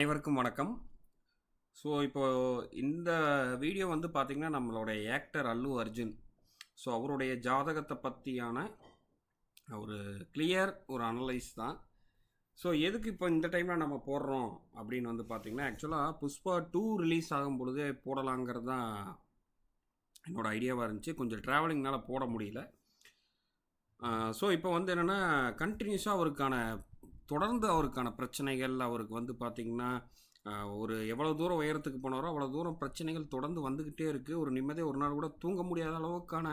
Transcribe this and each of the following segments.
அனைவருக்கும் வணக்கம். ஸோ இப்போது இந்த வீடியோ வந்து பார்த்திங்கன்னா நம்மளுடைய ஆக்டர் அல்லு அர்ஜுன். ஸோ அவருடைய ஜாதகத்தை பற்றியான ஒரு கிளியர் ஒரு அனலைஸ் தான். ஸோ எதுக்கு இப்போ இந்த டைமில் நம்ம போடுறோம் அப்படின்னு வந்து பார்த்திங்கன்னா ஆக்சுவலாக புஷ்பா டூ ரிலீஸ் ஆகும் பொழுதே போடலாங்கிறது தான் என்னோடய ஐடியாவாக இருந்துச்சு. கொஞ்சம் ட்ராவலிங்னால் போட முடியல. ஸோ இப்போ வந்து என்னென்னா கண்டினியூஸாக அவருக்கான தொடர்ந்து அவருக்கான பிரச்சனைகள் அவருக்கு வந்து பார்த்திங்கன்னா ஒரு எவ்வளோ தூரம் உயரத்துக்கு போனாரோ அவ்வளோ தூரம் பிரச்சனைகள் தொடர்ந்து வந்துக்கிட்டே இருக்குது ஒரு நிம்மதியாக ஒரு நாள் கூட தூங்க முடியாத அளவுக்கான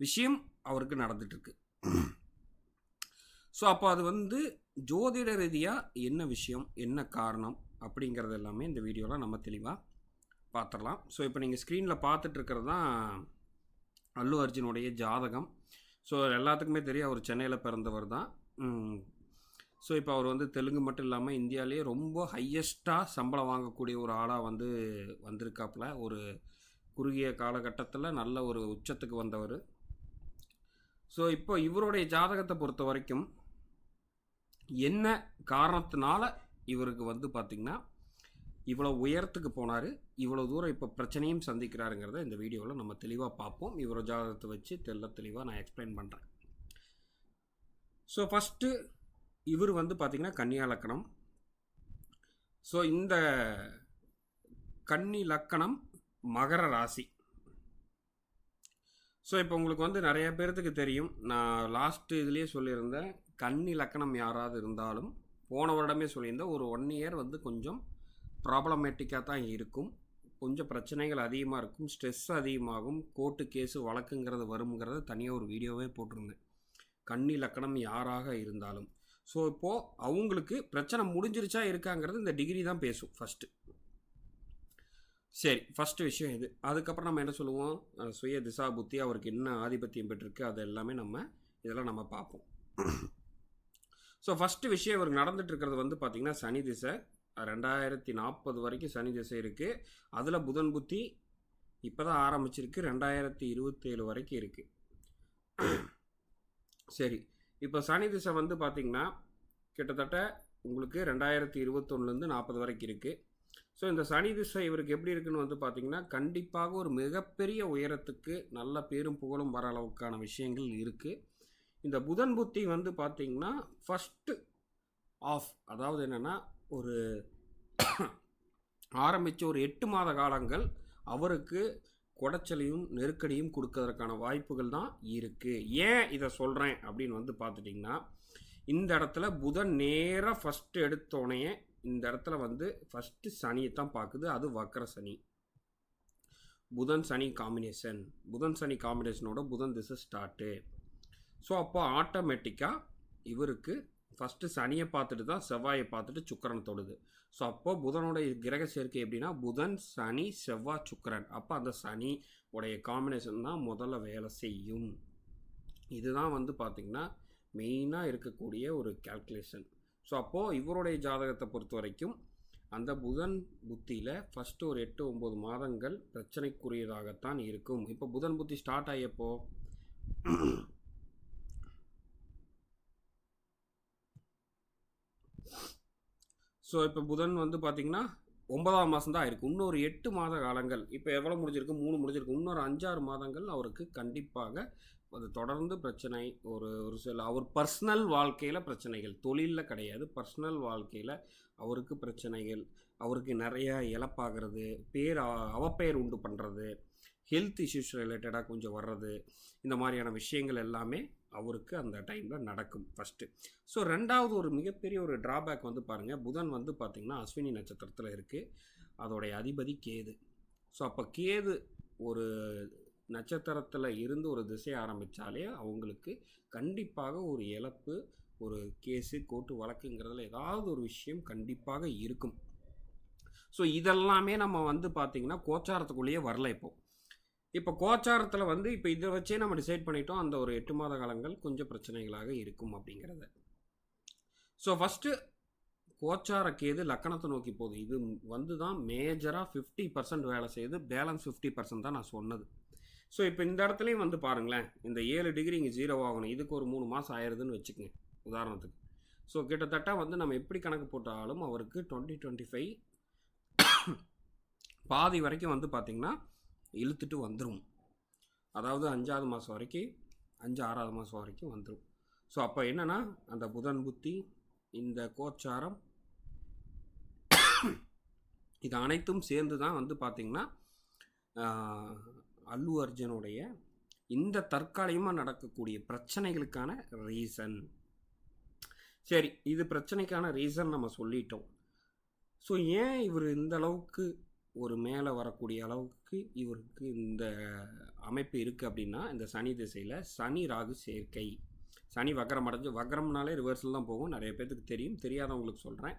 விஷயம் அவருக்கு நடந்துகிட்ருக்கு ஸோ அப்போ அது வந்து ஜோதிட ரீதியாக என்ன விஷயம் என்ன காரணம் அப்படிங்கிறது எல்லாமே இந்த வீடியோவில் நம்ம தெளிவாக பார்த்துடலாம் ஸோ இப்போ நீங்கள் ஸ்க்ரீனில் பார்த்துட்ருக்கிறது தான் அல்லு அர்ஜுனுடைய ஜாதகம். ஸோ எல்லாத்துக்குமே தெரியும் அவர் சென்னையில் பிறந்தவர் தான். ஸோ இப்போ அவர் வந்து தெலுங்கு மட்டும் இல்லாமல் இந்தியாவிலேயே ரொம்ப ஹையஸ்ட்டாக சம்பளம் வாங்கக்கூடிய ஒரு ஆளாக வந்து வந்திருக்காப்புல. ஒரு குறுகிய காலகட்டத்தில் நல்ல ஒரு உச்சத்துக்கு வந்தவர். ஸோ இப்போ இவருடைய ஜாதகத்தை பொறுத்த வரைக்கும் என்ன காரணத்தினால இவருக்கு வந்து பார்த்திங்கன்னா இவ்வளோ உயரத்துக்கு போனார் இவ்வளோ தூரம் இப்போ பிரச்சனையும் சந்திக்கிறாருங்கிறத இந்த வீடியோவில் நம்ம தெளிவாக பார்ப்போம். இவரோட ஜாதகத்தை வச்சு தெல்ல தெளிவாக நான் எக்ஸ்பிளைன் பண்ணுறேன் ஸோ ஃபஸ்ட்டு இவர் வந்து பார்த்திங்கன்னா கன்னியா லக்கணம் ஸோ இந்த கன்னி லக்கணம் மகர ராசி. ஸோ இப்போ உங்களுக்கு வந்து நிறைய பேர்த்துக்கு தெரியும். நான் லாஸ்ட்டு இதுலேயே சொல்லியிருந்தேன். கன்னி லக்கணம் யாராவது இருந்தாலும் போன வருடமே சொல்லியிருந்தேன். ஒரு ஒன் இயர் வந்து கொஞ்சம் ப்ராப்ளமேட்டிக்காக தான் இருக்கும். கொஞ்சம் பிரச்சனைகள் அதிகமாக இருக்கும். ஸ்ட்ரெஸ் அதிகமாகும். கோர்ட்டு கேஸு வழக்குங்கிறது வருங்கிறத தனியாக ஒரு வீடியோவே போட்டிருந்தேன். கன்னி லக்கணம் யாராக இருந்தாலும். ஸோ இப்போது அவங்களுக்கு பிரச்சனை முடிஞ்சிருச்சா இருக்காங்கிறது இந்த டிகிரி தான் பேசும் ஃபஸ்ட்டு சரி ஃபஸ்ட்டு விஷயம் இது. அதுக்கப்புறம் நம்ம என்ன சொல்லுவோம்? சுய திசா புத்தி அவருக்கு என்ன ஆதிபத்தியம் பெற்றிருக்கு அது எல்லாமே நம்ம இதெல்லாம் நம்ம பார்ப்போம். ஸோ ஃபஸ்ட்டு விஷயம் இவருக்கு நடந்துட்டு இருக்கிறது வந்து பார்த்திங்கன்னா சனி திசை. ரெண்டாயிரத்தி நாற்பது வரைக்கும் சனி திசை இருக்குது அதில் புதன் புத்தி இப்போ தான் ஆரம்பிச்சிருக்கு. ரெண்டாயிரத்தி இருபத்தேழு வரைக்கும் இருக்குது சரி இப்போ சனி திசை வந்து பார்த்திங்கன்னா கிட்டத்தட்ட உங்களுக்கு ரெண்டாயிரத்தி இருபத்தொன்னுலேருந்து நாற்பது வரைக்கும் இருக்குது ஸோ இந்த சனி திசை இவருக்கு எப்படி இருக்குன்னு வந்து பார்த்திங்கன்னா கண்டிப்பாக ஒரு மிகப்பெரிய உயரத்துக்கு நல்ல பேரும் புகழும் வர அளவுக்கான விஷயங்கள் இருக்குது இந்த புதன் புத்தி வந்து பார்த்திங்கன்னா ஃபஸ்ட்டு ஆஃப் அதாவது என்னென்னா ஒரு ஆரம்பித்த ஒரு எட்டு மாத காலங்கள் அவருக்கு குடைச்சலையும் நெருக்கடியும் கொடுக்கறதுக்கான வாய்ப்புகள் தான் இருக்குது ஏன் இதை சொல்கிறேன் அப்படின்னு வந்து பார்த்துட்டிங்கன்னா இந்த இடத்துல புதன் நேராக ஃபஸ்ட்டு எடுத்தோடனே இந்த இடத்துல வந்து ஃபஸ்ட்டு சனியை தான் பார்க்குது. அது வக்கர சனி. புதன் சனி காம்பினேஷன் புதன் சனி காம்பினேஷனோட புதன் திசை ஸ்டார்ட்டு ஸோ அப்போ ஆட்டோமேட்டிக்காக இவருக்கு ஃபஸ்ட்டு சனியை பார்த்துட்டு தான் செவ்வாயை பார்த்துட்டு சுக்கரன் தொடுது. ஸோ அப்போது புதனுடைய கிரக சேர்க்கை எப்படின்னா புதன் சனி செவ்வாய் சுக்கரன். அப்போ அந்த சனி உடைய காம்பினேஷன் தான் முதல்ல வேலை செய்யும். இதுதான் வந்து பார்த்திங்கன்னா மெயினாக இருக்கக்கூடிய ஒரு கால்குலேஷன் ஸோ அப்போது இவருடைய ஜாதகத்தை பொறுத்த வரைக்கும் அந்த புதன் புத்தியில் ஃபஸ்ட்டு ஒரு எட்டு ஒம்பது மாதங்கள் பிரச்சனைக்குரியதாகத்தான் இருக்கும். இப்போ புதன் புத்தி ஸ்டார்ட் ஆகியப்போ ஸோ இப்போ புதன் வந்து பார்த்திங்கன்னா ஒன்பதாம் மாதம் தான் இருக்குது இன்னொரு எட்டு மாத காலங்கள். இப்போ எவ்வளோ முடிஞ்சிருக்கு? மூணு முடிஞ்சிருக்கு. இன்னொரு அஞ்சாறு மாதங்கள் அவருக்கு கண்டிப்பாக அது தொடர்ந்து பிரச்சனை ஒரு ஒரு சில அவர் பர்சனல் வாழ்க்கையில் பிரச்சனைகள். தொழிலில் கிடையாது. பர்சனல் வாழ்க்கையில் அவருக்கு பிரச்சனைகள். அவருக்கு நிறைய இழப்பாகிறது. பேர் அவப்பெயர் உண்டு பண்ணுறது ஹெல்த் இஷ்யூஸ் ரிலேட்டடாக கொஞ்சம் வர்றது. இந்த மாதிரியான விஷயங்கள் எல்லாமே அவருக்கு அந்த டைமில் நடக்கும் ஃபஸ்ட்டு ஸோ ரெண்டாவது ஒரு மிகப்பெரிய ஒரு ட்ராபேக் வந்து பாருங்கள் புதன் வந்து பார்த்திங்கன்னா அஸ்வினி நட்சத்திரத்தில் இருக்குது அதோடைய அதிபதி கேது. ஸோ அப்போ கேது ஒரு நட்சத்திரத்தில் இருந்து ஒரு திசை ஆரம்பித்தாலே அவங்களுக்கு கண்டிப்பாக ஒரு இழப்பு ஒரு கேஸு கோர்ட்டு வழக்குங்கிறதுல ஏதாவது ஒரு விஷயம் கண்டிப்பாக இருக்கும். ஸோ இதெல்லாமே நம்ம வந்து பார்த்திங்கன்னா கோச்சாரத்துக்குள்ளேயே வரல இப்போது இப்போ கோச்சாரத்தில் வந்து இப்போ இதை வச்சே நம்ம டிசைட் பண்ணிட்டோம் அந்த ஒரு எட்டு மாத காலங்கள் கொஞ்சம் பிரச்சனைகளாக இருக்கும் அப்படிங்கிறத. ஸோ ஃபஸ்ட்டு கோச்சார கேது லக்கணத்தை நோக்கி போகுது. இது வந்து தான் மேஜராக ஃபிஃப்டி பர்சன்ட் வேலை செய்யுது. பேலன்ஸ் ஃபிஃப்டி பர்சன்ட் தான் நான் சொன்னது. ஸோ இப்போ இந்த இடத்துலையும் வந்து பாருங்களேன். இந்த ஏழு டிகிரி இங்கே ஜீரோ ஆகணும். இதுக்கு ஒரு மூணு மாதம் ஆயிடுதுன்னு வச்சுக்கோங்க உதாரணத்துக்கு. ஸோ கிட்டத்தட்ட வந்து நம்ம எப்படி கணக்கு போட்டாலும் அவருக்கு டுவெண்ட்டி டுவெண்ட்டி ஃபைவ் பாதி வரைக்கும் வந்து பார்த்திங்கன்னா இழுத்துட்டு வந்துடும் அதாவது அஞ்சாவது மாதம் வரைக்கும் அஞ்சு ஆறாவது மாதம் வரைக்கும் வந்துடும் ஸோ அப்போ என்னென்னா அந்த புதன் புத்தி இந்த கோச்சாரம் இது அனைத்தும் சேர்ந்து தான் வந்து பார்த்திங்கன்னா அல்லு அர்ஜுனுடைய இந்த தற்காலிகமாக நடக்கக்கூடிய பிரச்சனைகளுக்கான ரீசன் சரி இது பிரச்சனைக்கான ரீசன் நம்ம சொல்லிட்டோம். ஸோ ஏன் இவர் இந்த அளவுக்கு ஒரு மேலே வரக்கூடிய அளவுக்கு இவருக்கு இந்த அமைப்பு இருக்குது அப்படின்னா இந்த சனி திசையில் சனி ராகு சேர்க்கை. சனி வக்கரம் அடைஞ்சு வக்கரம்னாலே ரிவர்ஸில் தான் போகும். நிறைய பேர்த்துக்கு தெரியும். தெரியாதவங்களுக்கு சொல்கிறேன்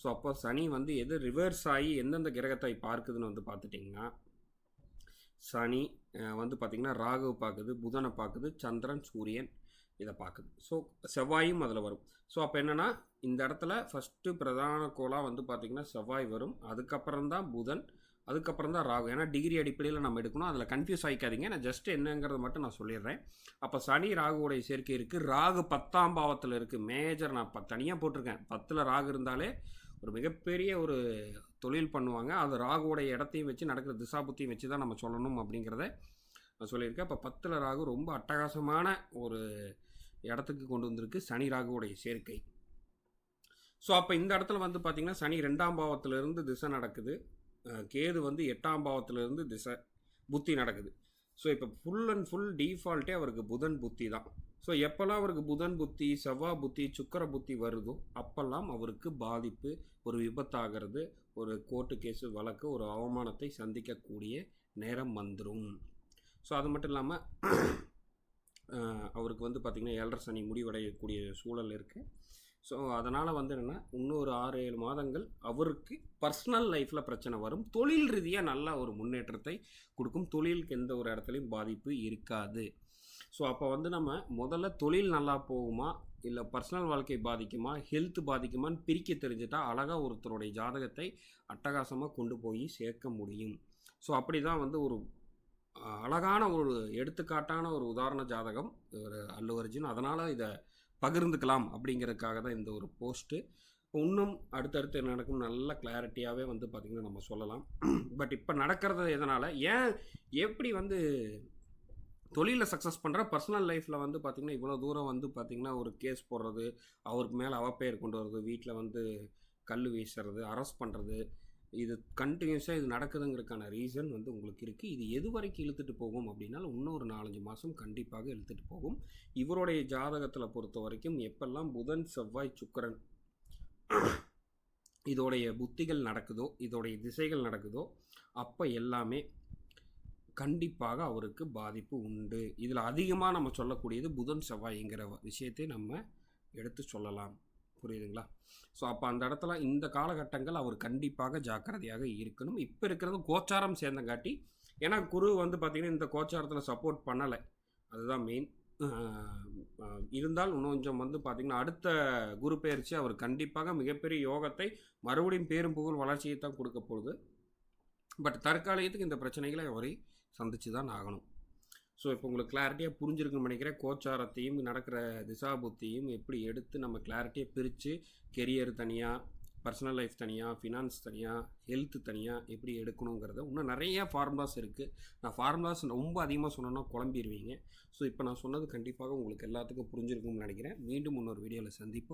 ஸோ அப்போ சனி வந்து எது ரிவர்ஸ் ஆகி எந்தெந்த கிரகத்தை பார்க்குதுன்னு வந்து பார்த்துட்டிங்கன்னா சனி வந்து பார்த்திங்கன்னா ராகு பார்க்குது புதனை பார்க்குது சந்திரன் சூரியன் இதை பார்க்குது. ஸோ செவ்வாயும் அதில் வரும். ஸோ அப்போ என்னென்னா இந்த இடத்துல ஃபஸ்ட்டு பிரதான கோளாக வந்து பார்த்திங்கன்னா செவ்வாய் வரும். அதுக்கப்புறம் தான் புதன் அதுக்கப்புறம் தான் ராகு. ஏன்னா டிகிரி அடிப்படையில் நம்ம எடுக்கணும். அதில் கன்ஃபியூஸ் ஆகிக்காதீங்க நான் ஜஸ்ட் என்னங்கிறத மட்டும் நான் சொல்லிடுறேன். அப்போ சனி ராகுவோடைய சேர்க்கை இருக்குது ராகு பத்தாம் பாவத்தில் இருக்குது மேஜர் நான் ப தனியாக போட்டிருக்கேன். பத்தில் ராகு இருந்தாலே ஒரு மிகப்பெரிய ஒரு தொழில் பண்ணுவாங்க. அது ராகுவோடைய இடத்தையும் வச்சு நடக்கிற திசாபுத்தியும் வச்சு தான் நம்ம சொல்லணும் அப்படிங்கிறத நான் சொல்லியிருக்கேன். அப்போ பத்தில் ராகு ரொம்ப அட்டகாசமான ஒரு இடத்துக்கு கொண்டு வந்திருக்கு சனி ராகுவோடைய சேர்க்கை. ஸோ அப்போ இந்த இடத்துல வந்து பார்த்திங்கன்னா சனி ரெண்டாம் பாவத்திலிருந்து திசை நடக்குது. கேது வந்து எட்டாம் பாவத்திலிருந்து திசை புத்தி நடக்குது. ஸோ இப்போ ஃபுல் அண்ட் ஃபுல் டீஃபால்ட்டே அவருக்கு புதன் புத்தி தான். ஸோ எப்போல்லாம் அவருக்கு புதன் புத்தி செவ்வாய் புத்தி சுக்கர புத்தி வருதோ அப்போல்லாம் அவருக்கு பாதிப்பு ஒரு விபத்தாகிறது ஒரு கோர்ட்டு கேஸு வழக்கு ஒரு அவமானத்தை சந்திக்கக்கூடிய நேரம் வந்துடும் ஸோ அது மட்டும் இல்லாமல் அவருக்கு வந்து பார்த்திங்கன்னா ஏழரை சனி முடிவடையக்கூடிய சூழல் இருக்குது ஸோ அதனால் வந்து என்னென்னா இன்னொரு ஆறு ஏழு மாதங்கள் அவருக்கு பர்சனல் லைஃப்பில் பிரச்சனை வரும். தொழில் ரீதியாக நல்ல ஒரு முன்னேற்றத்தை கொடுக்கும். தொழிலுக்கு எந்த ஒரு இடத்துலையும் பாதிப்பு இருக்காது. ஸோ அப்போ வந்து நம்ம முதல்ல தொழில் நல்லா போகுமா? இல்லை பர்சனல் வாழ்க்கை பாதிக்குமா? ஹெல்த் பாதிக்குமான்னு பிரிக்க தெரிஞ்சுட்டா அழகாக ஒருத்தருடைய ஜாதகத்தை அட்டகாசமாக கொண்டு போய் சேர்க்க முடியும். ஸோ அப்படி தான் வந்து ஒரு அழகான ஒரு எடுத்துக்காட்டான ஒரு உதாரண ஜாதகம் ஒரு அல்லு அர்ஜுன் அதனால் இதை பகிர்ந்துக்கலாம் அப்படிங்கிறதுக்காக தான் இந்த ஒரு போஸ்ட்டு இன்னும் அடுத்தடுத்து என்ன நடக்கும் நல்ல கிளாரிட்டியாகவே வந்து பார்த்திங்கன்னா நம்ம சொல்லலாம். பட் இப்போ நடக்கிறது எதனால்? ஏன் எப்படி வந்து தொழிலில் சக்ஸஸ் பண்ணுற பர்சனல் லைஃப்பில் வந்து பார்த்திங்கன்னா இவ்வளோ தூரம் வந்து பார்த்திங்கன்னா ஒரு கேஸ் போடுறது அவருக்கு மேலே அவப்பெயர் கொண்டு வர்றது வீட்டில் வந்து கல் வீசுறது அரெஸ்ட் பண்ணுறது இது கண்டினியூஸாக இது நடக்குதுங்கிறதுக்கான ரீசன் வந்து உங்களுக்கு இருக்குது இது எது வரைக்கும் இழுத்துட்டு போகும் அப்படின்னா இன்னும் ஒரு நாலஞ்சு மாதம் கண்டிப்பாக இழுத்துட்டு போகும். இவருடைய ஜாதகத்தில் பொறுத்த வரைக்கும் எப்பெல்லாம் புதன் செவ்வாய் சுக்கரன் இதோடைய புத்திகள் நடக்குதோ இதோடைய திசைகள் நடக்குதோ அப்போ எல்லாமே கண்டிப்பாக அவருக்கு பாதிப்பு உண்டு. இதில் அதிகமாக நம்ம சொல்லக்கூடியது புதன் செவ்வாய்ங்கிற விஷயத்தை நம்ம எடுத்து சொல்லலாம். புரியுதுங்களா? ஸோ அப்போ அந்த இடத்துல இந்த காலகட்டங்கள் அவர் கண்டிப்பாக ஜாக்கிரதையாக இருக்கணும். இப்போ இருக்கிறது கோச்சாரம் சேர்ந்தங்காட்டி ஏன்னா குரு வந்து பார்த்திங்கன்னா இந்த கோச்சாரத்தில் சப்போர்ட் பண்ணலை. அதுதான் மெயின் இருந்தால் இன்னும் கொஞ்சம் வந்து பார்த்திங்கன்னா அடுத்த குரு பயிற்சி அவர் கண்டிப்பாக மிகப்பெரிய யோகத்தை மறுபடியும் பேரும் புகழ் வளர்ச்சியை தான் கொடுக்க போகுது. பட் தற்காலிகத்துக்கு இந்த பிரச்சனைகளை அவரை சந்தித்து தான் ஆகணும். ஸோ இப்போ உங்களுக்கு கிளாரிட்டியாக புரிஞ்சிருக்குன்னு நினைக்கிறேன். கோச்சாரத்தையும் நடக்கிற திசாபுத்தியும் எப்படி எடுத்து நம்ம கிளாரிட்டியாக பிரித்து கெரியர் தனியாக பர்சனல் லைஃப் தனியாக ஃபினான்ஸ் தனியாக ஹெல்த்து தனியாக எப்படி எடுக்கணுங்கிறத இன்னும் நிறையா ஃபார்முலாஸ் இருக்குது நான் ஃபார்முலாஸ் ரொம்ப அதிகமாக சொன்னோன்னா குழம்பிடுவீங்க ஸோ இப்போ நான் சொன்னது கண்டிப்பாக உங்களுக்கு எல்லாத்துக்கும் புரிஞ்சிருக்கும்னு நினைக்கிறேன். மீண்டும் இன்னொரு வீடியோவில் சந்திப்போம்.